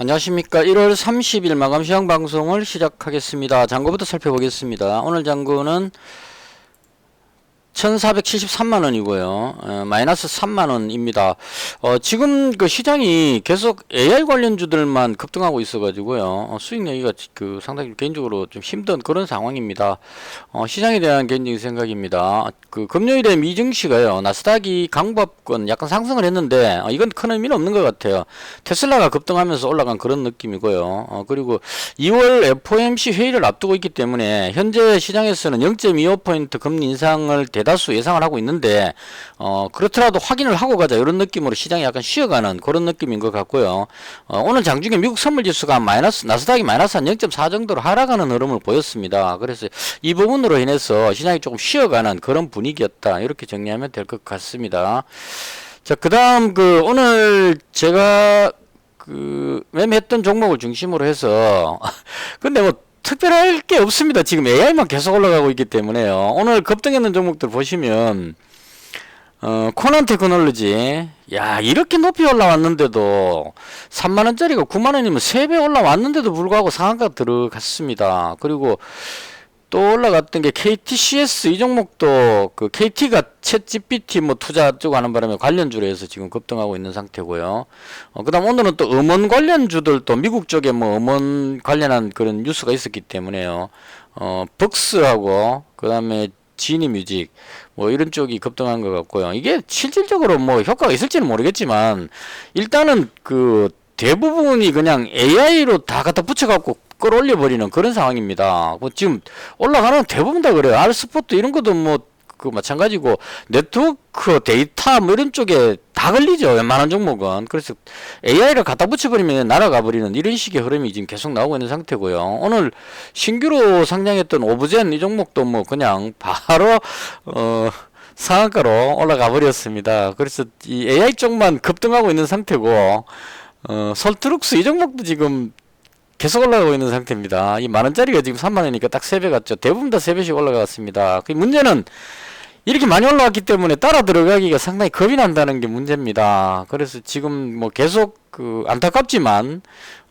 안녕하십니까. 1월 30일 마감 시황 방송을 시작하겠습니다. 장고부터 살펴보겠습니다. 오늘 장고는 1473만 원이고요. 어, 마이너스 3만 원입니다. 어, 지금 그 시장이 계속 AI 관련주들만 급등하고 있어 가지고요. 어, 수익 내기가 그 상당히 개인적으로 좀 힘든 그런 상황입니다. 어, 시장에 대한 개인적인 생각입니다. 그 금요일에 미증시가요. 나스닥이 강보합권 약간 상승을 했는데 어, 이건 큰 의미는 없는 것 같아요. 테슬라가 급등하면서 올라간 그런 느낌이고요. 어, 그리고 2월 FOMC 회의를 앞두고 있기 때문에 현재 시장에서는 0.25포인트 금리 인상을 대 다수 예상을 하고 있는데 어, 그렇더라도 확인을 하고 가자 이런 느낌으로 시장이 약간 쉬어가는 그런 느낌인 것 같고요. 어, 오늘 장중에 미국 선물 지수가 마이너스 나스닥이 마이너스 한 0.4 정도로 하락하는 흐름을 보였습니다. 그래서 이 부분으로 인해서 시장이 조금 쉬어가는 그런 분위기였다 이렇게 정리하면 될 것 같습니다. 자, 그다음 그 오늘 제가 그 매매했던 종목을 중심으로 해서 근데 뭐 특별할 게 없습니다. 지금 AI만 계속 올라가고 있기 때문에요. 오늘 급등했는 종목들 보시면 어, 코난 테크놀로지 야 이렇게 높이 올라왔는데도 3만 원짜리가 9만 원이면 3배 올라왔는데도 불구하고 상한가 들어갔습니다. 그리고 또 올라갔던 게 KTCS 이 종목도 그 KT가 챗 GPT 뭐 투자 쪽 하는 바람에 관련주로 해서 지금 급등하고 있는 상태고요. 어, 그다음 오늘은 또 음원 관련주들도 미국 쪽에 뭐 음원 관련한 그런 뉴스가 있었기 때문에요. 어, 벅스하고 그다음에 지니 뮤직 뭐 이런 쪽이 급등한 것 같고요. 이게 실질적으로 뭐 효과가 있을지는 모르겠지만 일단은 그 대부분이 그냥 AI로 다 갖다 붙여갖고 끌어올려 버리는 그런 상황입니다. 뭐 지금 올라가는 대부분 다 그래요. 알스포트 이런 것도 뭐 그 마찬가지고 네트워크 데이터 뭐 이런 쪽에 다 걸리죠. 웬만한 종목은. 그래서 AI를 갖다 붙여버리면 날아가 버리는 이런 식의 흐름이 지금 계속 나오고 있는 상태고요. 오늘 신규로 상장했던 오브젠 이 종목도 뭐 그냥 바로 어 상한가로 올라가 버렸습니다. 그래서 이 AI 쪽만 급등하고 있는 상태고 어 설트룩스 이 종목도 지금 계속 올라가고 있는 상태입니다. 이 만원짜리가 지금 3만원이니까 딱 3배 같죠. 대부분 다 3배씩 올라갔습니다. 그 문제는 이렇게 많이 올라왔기 때문에 따라 들어가기가 상당히 겁이 난다는 게 문제입니다. 그래서 지금 뭐 계속 그 안타깝지만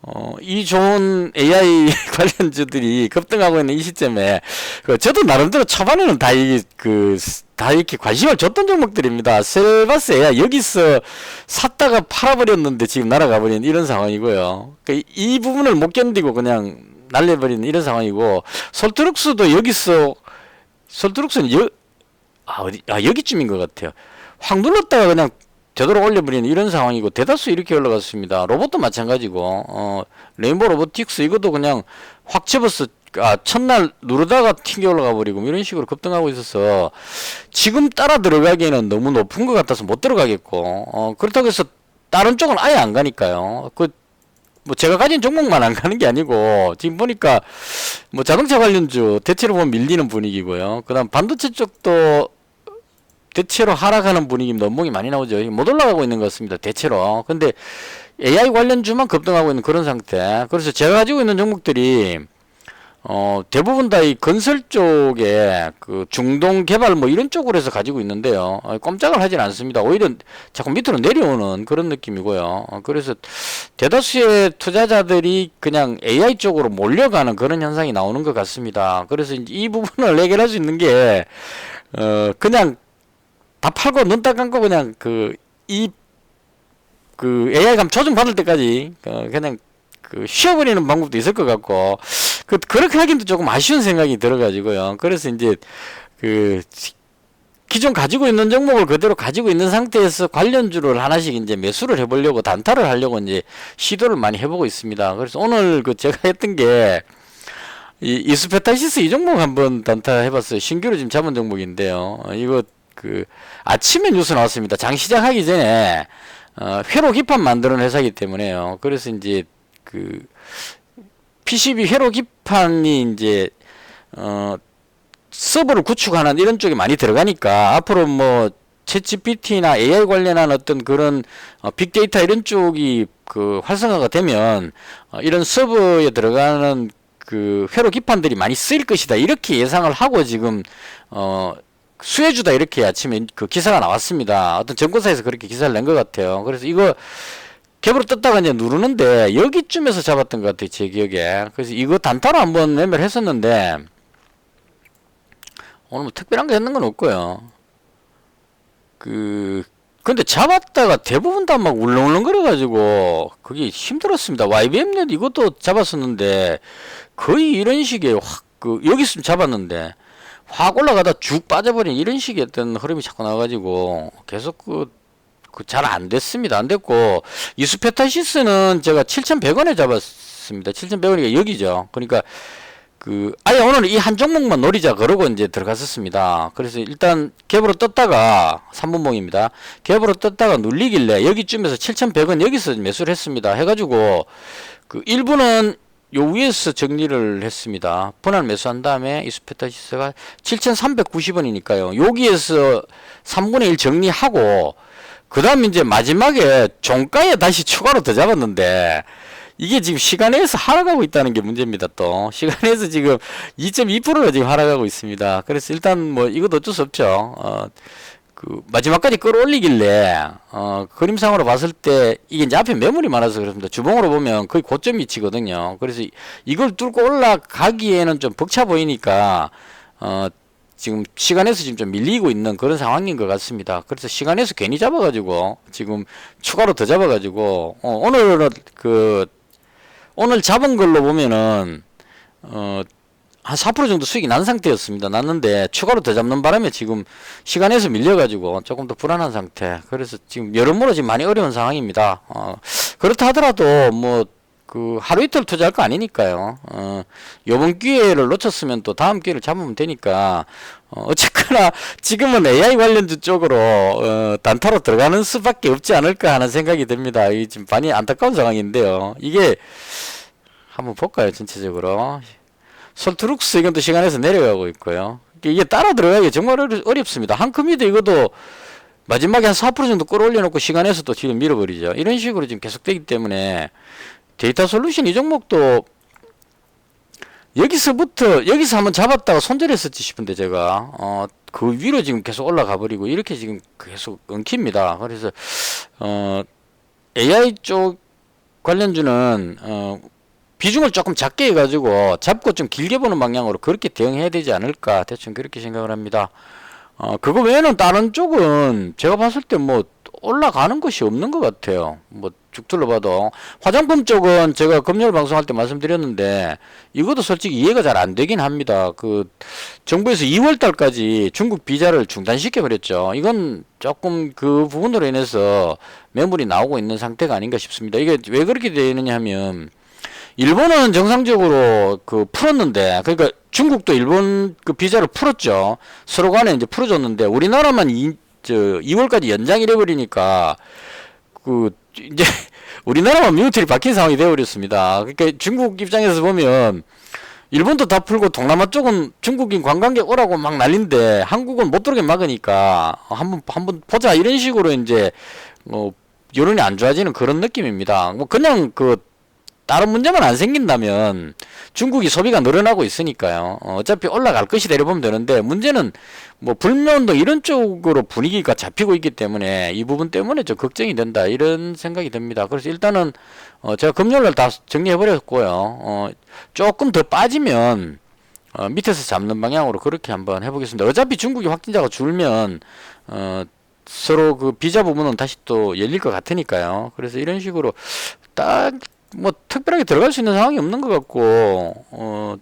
어, 이 좋은 AI 관련주들이 급등하고 있는 이 시점에 그 저도 나름대로 초반에는 다 이 그 다 이렇게 관심을 줬던 종목들입니다. 셀바스 AI 여기서 샀다가 팔아버렸는데 지금 날아가 버린 이런 상황이고요. 그이 부분을 못 견디고 그냥 날려버리는 이런 상황이고 솔트룩스도 여기서 솔트룩스는 여, 아 어디 아 여기쯤인 것 같아요. 확 눌렀다가 그냥 되도록 올려버리는 이런 상황이고 대다수 이렇게 올라갔습니다. 로봇도 마찬가지고 어 레인보 로보틱스 이것도 그냥 확 집어서 아 첫날 누르다가 튕겨 올라가 버리고 뭐 이런 식으로 급등하고 있어서 지금 따라 들어가기에는 너무 높은 것 같아서 못 들어가겠고 어 그렇다고 해서 다른 쪽은 아예 안 가니까요. 그 뭐 제가 가진 종목만 안 가는 게 아니고 지금 보니까 뭐 자동차 관련주 대체로 보면 밀리는 분위기고요. 그다음 반도체 쪽도 대체로 하락하는 분위기 연봉이 많이 나오죠. 못 올라가고 있는 것 같습니다. 대체로. 근데 AI 관련주만 급등하고 있는 그런 상태. 그래서 제가 가지고 있는 종목들이 어 대부분 다 이 건설 쪽에 그 중동 개발 뭐 이런 쪽으로 해서 가지고 있는데요. 어, 꼼짝을 하진 않습니다. 오히려 자꾸 밑으로 내려오는 그런 느낌이고요. 어, 그래서 대다수의 투자자들이 그냥 AI 쪽으로 몰려가는 그런 현상이 나오는 것 같습니다. 그래서 이 부분을 해결할 수 있는 게 어 그냥 다 팔고 눈 딱 감고 그냥 그이그 AI 감 조정 받을 때까지 어, 그냥 그 쉬어버리는 방법도 있을 것 같고 그 그렇게 하기도 조금 아쉬운 생각이 들어가지고요. 그래서 이제 그 기존 가지고 있는 종목을 그대로 가지고 있는 상태에서 관련주를 하나씩 이제 매수를 해보려고 단타를 하려고 이제 시도를 많이 해보고 있습니다. 그래서 오늘 그 제가 했던 게 이 이스페타시스 이 종목 한번 단타 해봤어요. 신규로 지금 잡은 종목인데요. 어, 이거 그 아침에 뉴스 나왔습니다. 장 시작하기 전에 어, 회로 기판 만드는 회사이기 때문에요. 그래서 이제 그 PCB 회로 기판이 이제 어 서버를 구축하는 이런 쪽에 많이 들어가니까 앞으로 뭐 챗GPT나 AI 관련한 어떤 그런 어, 빅데이터 이런 쪽이 그 활성화가 되면 어, 이런 서버에 들어가는 그 회로 기판들이 많이 쓰일 것이다 이렇게 예상을 하고 지금 어 수혜주다 이렇게 아침에 그 기사가 나왔습니다. 어떤 정권사에서 그렇게 기사를 낸 것 같아요. 그래서 이거 갭으로 떴다가 이제 누르는데 여기쯤에서 잡았던 것 같아요 제 기억에 그래서 이거 단타로 한번 매매를 했었는데 오늘 뭐 특별한 거 했는 건 없고요 그 근데 잡았다가 대부분 다 막 울렁울렁 거려가지고 그게 힘들었습니다 YBM넷 이것도 잡았었는데 거의 이런 식의 확 그 여기 있으면 잡았는데 확 올라가다 쭉 빠져버린 이런 식의 어떤 흐름이 자꾸 나와가지고 계속 그 그 잘 안 됐습니다. 안 됐고 이수페타시스는 제가 7,100원에 잡았습니다. 7,100원이가 여기죠. 그러니까 그 아예 오늘은 이한 종목만 노리자 그러고 이제 들어갔었습니다. 그래서 일단 갭으로 떴다가 3분봉입니다. 갭으로 떴다가 눌리길래 여기쯤에서 7,100원 여기서 매수를 했습니다. 해가지고 그 일부는 요 위에서 정리를 했습니다. 분할 매수한 다음에 이수페타시스가 7,390원이니까요. 여기에서 3분의 1 정리하고 그 다음 이제 마지막에 종가에 다시 추가로 더 잡았는데 이게 지금 시간에서 하락하고 있다는 게 문제입니다 또 시간에서 지금 2.2%가 지금 하락하고 있습니다 그래서 일단 뭐 이것도 어쩔 수 없죠 어, 그 마지막까지 끌어올리길래 어, 그림상으로 봤을 때 이게 이제 앞에 매물이 많아서 그렇습니다 주봉으로 보면 거의 고점 위치거든요 그래서 이- 이걸 뚫고 올라가기에는 좀 벅차 보이니까 어, 지금 시간에서 지금 좀 밀리고 있는 그런 상황인 것 같습니다. 그래서 시간에서 괜히 잡아가지고 지금 추가로 더 잡아가지고 어, 오늘은 그 오늘 잡은 걸로 보면은 어, 한 4% 정도 수익이 난 상태였습니다. 났는데 추가로 더 잡는 바람에 지금 시간에서 밀려가지고 조금 더 불안한 상태. 그래서 지금 여러모로 지금 많이 어려운 상황입니다. 어, 그렇다 하더라도 뭐 그 하루 이틀 투자할 거 아니니까요. 어, 요번 기회를 놓쳤으면 또 다음 기회를 잡으면 되니까 어, 어쨌거나 지금은 AI 관련주 쪽으로 어, 단타로 들어가는 수밖에 없지 않을까 하는 생각이 듭니다. 이 지금 많이 안타까운 상황인데요. 이게 한번 볼까요, 전체적으로. 솔트룩스 이건 또 시간에서 내려가고 있고요. 이게 따라 들어가기 정말 어렵습니다. 한컴이도 이것도 마지막에 한 4% 정도 끌어올려놓고 시간에서 또 뒤로 밀어버리죠. 이런 식으로 지금 계속되기 때문에 데이터 솔루션 이 종목도 여기서부터 여기서 한번 잡았다가 손절했었지 싶은데 제가 어 그 위로 지금 계속 올라가 버리고 이렇게 지금 계속 엉킵니다. 그래서 어 AI 쪽 관련주는 어 비중을 조금 작게 해가지고 잡고 좀 길게 보는 방향으로 그렇게 대응해야 되지 않을까 대충 그렇게 생각을 합니다. 어 그거 외에는 다른 쪽은 제가 봤을 때 뭐 올라가는 것이 없는 것 같아요. 뭐쭉 둘러 봐도 화장품 쪽은 제가 금요일 방송할 때 말씀드렸는데 이것도 솔직히 이해가 잘 안 되긴 합니다. 그 정부에서 2월 달까지 중국 비자를 중단시켜 버렸죠. 이건 조금 그 부분으로 인해서 매물이 나오고 있는 상태가 아닌가 싶습니다. 이게 왜 그렇게 되느냐 하면 일본은 정상적으로 그 풀었는데 그러니까 중국도 일본 그 비자를 풀었죠. 서로 간에 이제 풀어줬는데 우리나라만 이, 저 2월까지 연장이 돼 버리니까 그 이제 우리나라만 미우틀이 박힌 상황이 되어 버렸습니다. 그러니까 중국 입장에서 보면 일본도 다 풀고 동남아 쪽은 중국인 관광객 오라고 막 난린데 한국은 못 들어오게 막으니까 한번 한번 보자 이런 식으로 이제 뭐 여론이 안 좋아지는 그런 느낌입니다. 뭐 그냥 그 다른 문제만 안 생긴다면 중국이 소비가 늘어나고 있으니까요. 어, 어차피 올라갈 것이 내려보면 되는데 문제는 뭐 불매운동 이런 쪽으로 분위기가 잡히고 있기 때문에 이 부분 때문에 좀 걱정이 된다 이런 생각이 듭니다. 그래서 일단은 어, 제가 금요일날 다 정리해 버렸고요. 어, 조금 더 빠지면 어, 밑에서 잡는 방향으로 그렇게 한번 해보겠습니다. 어차피 중국이 확진자가 줄면 어, 서로 그 비자 부분은 다시 또 열릴 것 같으니까요. 그래서 이런 식으로 딱 뭐 특별하게 들어갈 수 있는 상황이 없는 것 같고 어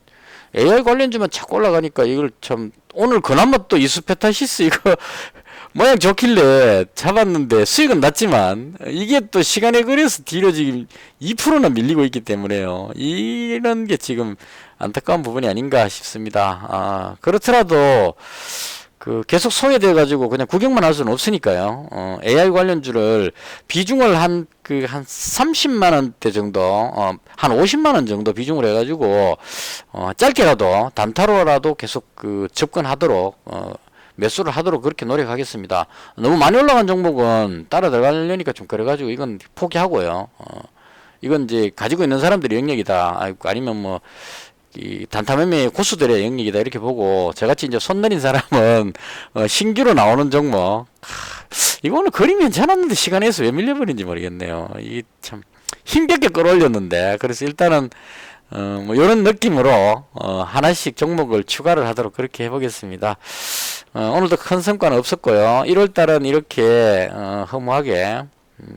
AI 관련주만 자꾸 올라가니까 이걸 참 오늘 그나마 또 이수페타시스 이거 모양 좋길래 잡았는데 수익은 낮지만 이게 또 시간에 걸려서 뒤로 지금 2%나 밀리고 있기 때문에요. 이런 게 지금 안타까운 부분이 아닌가 싶습니다. 아, 그렇더라도 그 계속 소외돼 가지고 그냥 구경만 할 수는 없으니까요. 어, AI 관련주를 비중을 한 그한 30만 원대 정도, 어, 한 50만 원 정도 비중을 해 가지고 어, 짧게라도 단타로라도 계속 그 접근하도록 어, 매수를 하도록 그렇게 노력하겠습니다. 너무 많이 올라간 종목은 따라 들어가려니까 좀 그래가지고 이건 포기하고요. 어, 이건 이제 가지고 있는 사람들의 영역이다. 아니면 뭐, 이 단타매매 고수들의 영역이다. 이렇게 보고, 저같이 이제 손 내린 사람은, 어, 신규로 나오는 종목, 하, 이거 오늘 그림 괜찮았는데 시간에서 왜 밀려버린지 모르겠네요. 이게 참 힘겹게 끌어올렸는데 그래서 일단은 어, 뭐 이런 느낌으로 어, 하나씩 종목을 추가를 하도록 그렇게 해보겠습니다. 어, 오늘도 큰 성과는 없었고요. 1월 달은 이렇게 어, 허무하게 음,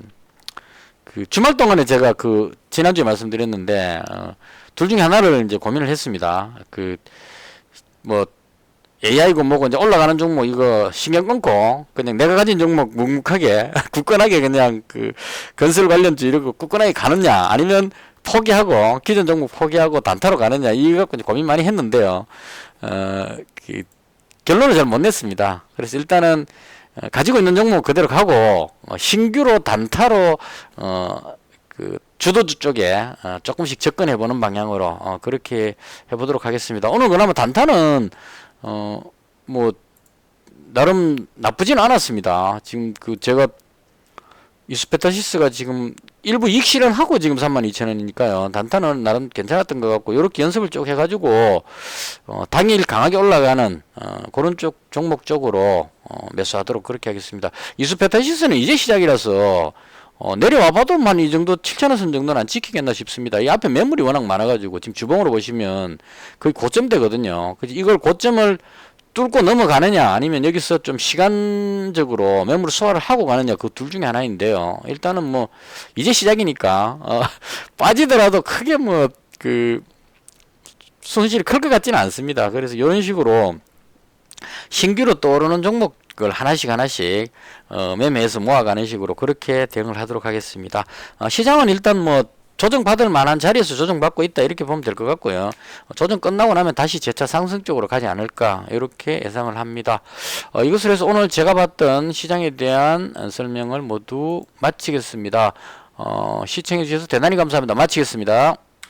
그 주말 동안에 제가 그 지난주에 말씀드렸는데 어, 둘 중에 하나를 이제 고민을 했습니다. 그 뭐 AI고 뭐고 이제 올라가는 종목 이거 신경 끊고 그냥 내가 가진 종목 묵묵하게 굳건하게 그냥 그 건설 관련주 이러고 굳건하게 가느냐 아니면 포기하고 기존 종목 포기하고 단타로 가느냐 이거 갖고 이제 고민 많이 했는데요. 어, 그 결론을 잘 못 냈습니다. 그래서 일단은 어, 가지고 있는 종목 그대로 가고 어, 신규로 단타로 어, 그 주도주 쪽에 어, 조금씩 접근해 보는 방향으로 어, 그렇게 해보도록 하겠습니다. 오늘 그나마 단타는 어 뭐 나름 나쁘진 않았습니다. 지금 그 제가 이스페타시스가 지금 일부 이익 실현하고 지금 32,000원이니까요. 단타는 나름 괜찮았던 것 같고 이렇게 연습을 쭉 해가지고 어, 당일 강하게 올라가는 어, 그런 쪽 종목 쪽으로 어, 매수하도록 그렇게 하겠습니다. 이스페타시스는 이제 시작이라서 어, 내려와봐도 한이 정도 7,000원 선 정도는 안 지키겠나 싶습니다. 이 앞에 매물이 워낙 많아가지고 지금 주봉으로 보시면 거의 고점대거든요. 이걸 고점을 뚫고 넘어가느냐 아니면 여기서 좀 시간적으로 매물 소화를 하고 가느냐 그 둘 중에 하나인데요. 일단은 뭐 이제 시작이니까 어, 빠지더라도 크게 뭐 그 손실이 클 것 같지는 않습니다. 그래서 이런 식으로 신규로 떠오르는 종목 을 하나씩 하나씩 어, 매매해서 모아가는 식으로 그렇게 대응을 하도록 하겠습니다. 어, 시장은 일단 뭐 조정받을 만한 자리에서 조정받고 있다 이렇게 보면 될 것 같고요. 어, 조정 끝나고 나면 다시 재차 상승 쪽으로 가지 않을까 이렇게 예상을 합니다. 어, 이것을 해서 오늘 제가 봤던 시장에 대한 어, 설명을 모두 마치겠습니다. 어, 시청해 주셔서 대단히 감사합니다. 마치겠습니다.